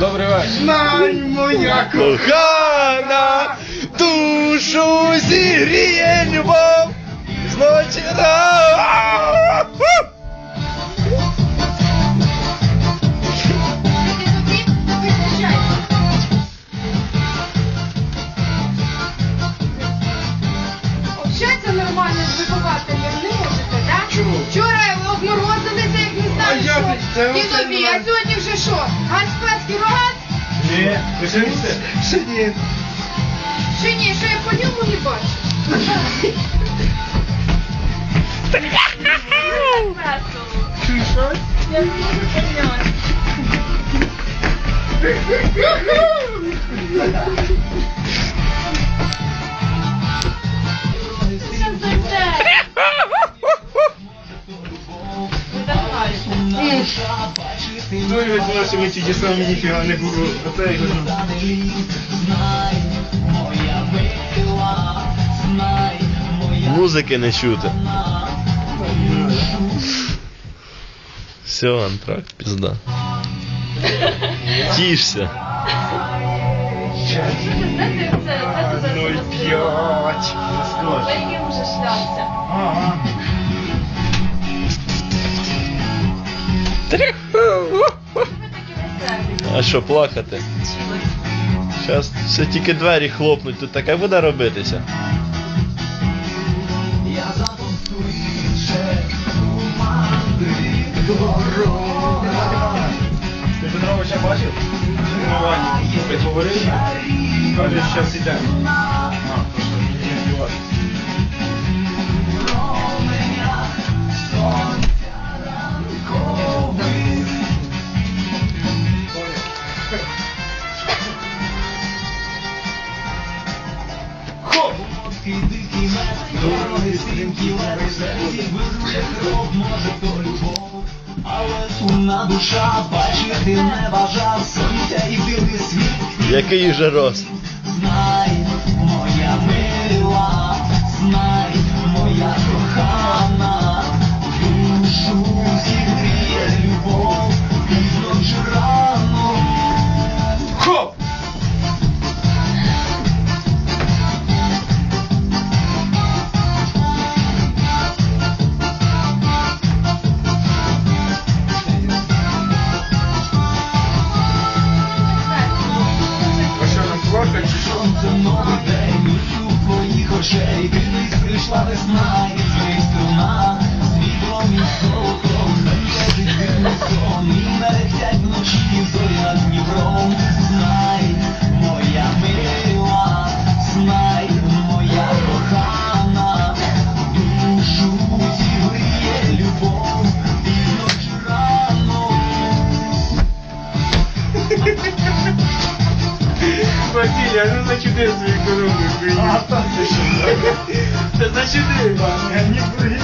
Добрий вечір. Знай, моя Кохана, душу зігріє любов зночі рано. Общатися нормально з вихователем не можете, так? Чому? Вчора обморозилися, як не знаю, що. І тобі, а сьогодні вже що? Ні, ви що? Ще ні. Чи ні, що я по ньому не бачу? Що? Я не можу. Думаю, що наші ми ті самі ніфіга не моя мила, знай, моя Музики не чути. Все, антракт, пізда. Тішся. Знаєте, це, А що, плакати? Зараз все тільки двері хлопнуть, тут таке буде робитися. Я. Ти Петровича бачив? Говорив. Зараз ідемо. Хоп! Дороги стрімкі веселі, вирує кров, може то любов. Але сумна душа бачити не бажав сонця і білий світ. Який же рост? Знай, smile. Василь, а ну зачуди свої корови. А там ти що? за не бурги.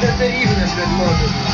Де це рівне блядь,